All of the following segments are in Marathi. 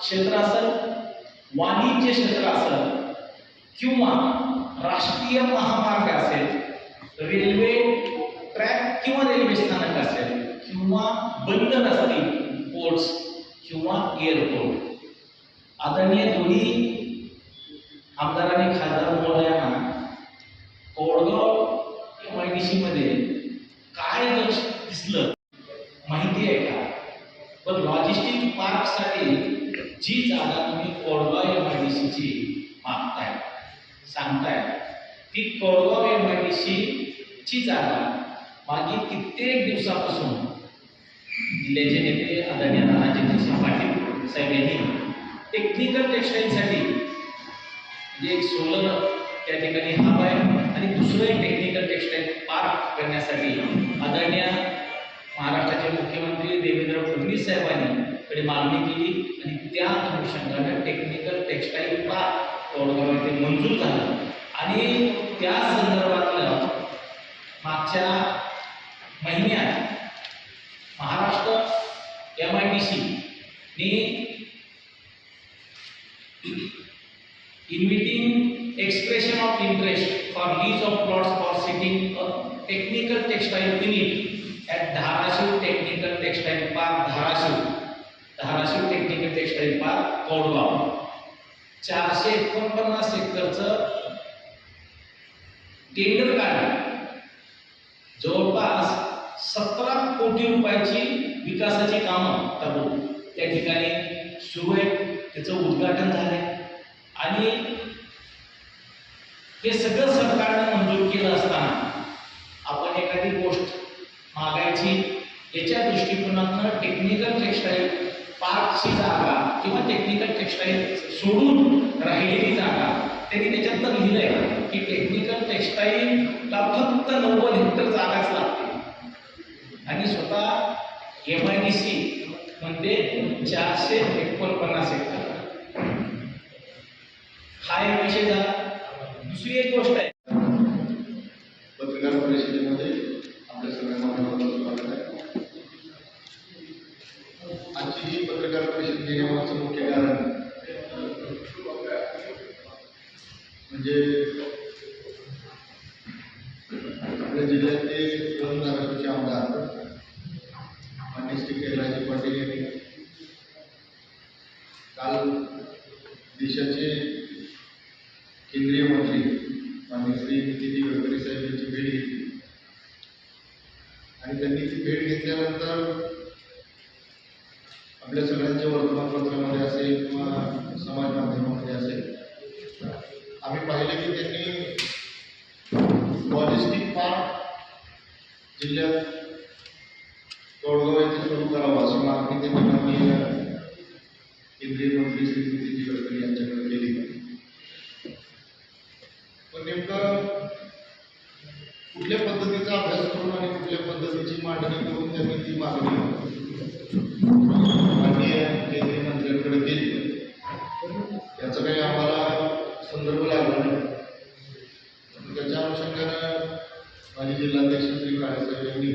क्षेत्र असेल वाणिज्य क्षेत्र असेल किंवा राष्ट्रीय महामार्ग असेल रेल्वे ट्रॅक किंवा रेल्वे स्थानक असेल किंवा बंदर असतील पोर्ट्स किंवा एअरपोर्ट आदरणीय दोन्ही आमदारांनी खासदार महोदयांना कोडगाव एम काय लक्ष दिसलं माहिती आहे का? पण लॉजिस्टिक पार्कसाठी जी जागा तुम्ही कोळगाव एम आय डी सीची मागताय सांगताय ती कोळगाव एम आय डी सीची जागा मागील कित्येक दिवसापासून जिल्ह्याचे नेते आदरणीय नानाजी देशमुख पाटील साहेब यांनी टेक्निकल टेक्सटाईलसाठी म्हणजे एक सोलर त्या ठिकाणी हब आहे आणि दुसरं एक टेक्निकल टेक्सटाईल पार्क करण्यासाठी आदरणीय महाराष्ट्राचे मुख्यमंत्री देवेंद्र फडणवीस साहेबांनी त्याने मागणी केली आणि त्या अनुषंगाने टेक्निकल टेक्स्टाईल पार्क तोडगाव येथे मंजूर झाला. आणि त्या संदर्भातलं मागच्या महिन्यात Maharashtra M I D C ने inviting expression of interest for lease of plots for sitting technical textile unit at Dharashiv technical textile Dharashiv technical textile park Kodgaon चारशे एकोणपन्नास एकरच टेंडर काढलं जवळपास सतरा कोटी रुपयाची विकासाची कामं करून त्या ठिकाणी सुरू आहे त्याचं उद्घाटन झालंय. आणि हे सगळं सरकारनं मंजूर केलं असताना आपण एखादी गोष्ट मागायची याच्या दृष्टिकोनातनं टेक्निकल टेक्सटाईल पाचशे जागा किंवा टेक्निकल टेक्सटाईल सोडून राहिलेली जागा त्यांनी त्याच्यात लिहिलंय की टेक्निकल टेक्सटाईलला फक्त नव्वद हेक्टर जागाच लागते. आणि स्वतः एम आय डी सी म्हणते चारशे एकोणपन्नास हेक्टर. हा एक विषय झाला. दुसरी एक गोष्ट आहे पत्रकार परिषदेमध्ये आपल्या सगळ्या मान्यवरांचं स्वागत आहे आजची ही पत्रकार परिषद घेण्यामागचं मुख्य कारण म्हणजे आपल्या जिल्ह्यातले दोन धाराशिवचे आमदार मान्य श्री कैलाजी पाटील यांनी काल देशाचे केंद्रीय मंत्री माननीय श्री नितीन गडकरी साहेब यांची भेट घेतली. आणि त्यांनी ती भेट घेतल्यानंतर आपल्या सगळ्यांच्या वर्तमानपत्रामध्ये असेल किंवा समाज माध्यमामध्ये असेल. आम्ही पाहिले की त्यांनी लॉजिस्टिक पार्क जिल्ह्यात तोडगाव येथे सुरू करावं अशी मागणी त्यांनी माननीय केंद्रीय मंत्री श्री नितीन गडकरी यांच्याकडे केली. पण नेमकं कुठल्या पद्धतीचा अभ्यास करून आणि कुठल्या पद्धतीची मांडणी करून त्यांनी ती मागणी अनुषंगानं माझे जिल्हाध्यक्ष श्री काळेसाहेब यांनी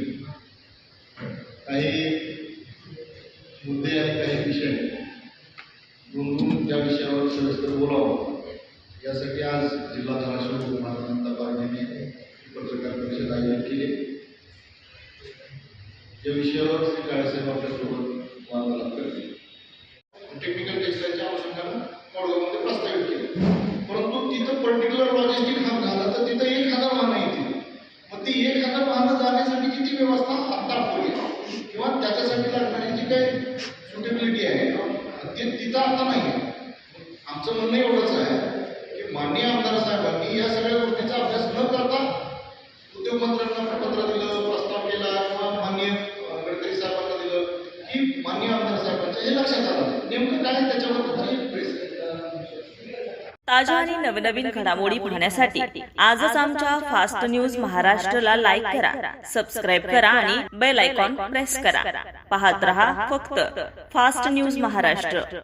काही मुद्दे आणि काही विषय. नोंदवून त्या विषयावर सविस्तर बोलावं. यासाठी आज जिल्हा धाराशिव जनता पार्टीने पत्रकार परिषद आयोजित केली. या विषयावर श्री काळेसाहेब आपल्यासोबत वार्तालाप करतील. टेक्निकल टेक्स्टाईलच्या अनुषंगानं कोळगावमध्ये प्रस्तावित केले. ते तिथं नाही आमचं म्हणणं एवढंच आहे की माननीय आमदार साहेबांनी या सगळ्या गोष्टीचा अभ्यास न करता उद्योगमंत्र्यांना पत्र दिलं प्रस्ताव केला किंवा माननीय गडकरी साहेबांना दिलं की माननीय आमदार साहेबांच्या हे लक्षात आलं. नेमकं काय त्याच्यावर ताज्या आणि नवनवीन घडामोडी पाहण्यासाठी आजच आमच्या फास्ट न्यूज महाराष्ट्रला लाईक करा सबस्क्राईब करा आणि बेल आयकॉन प्रेस करा. पाहत रहा फक्त फास्ट न्यूज महाराष्ट्र.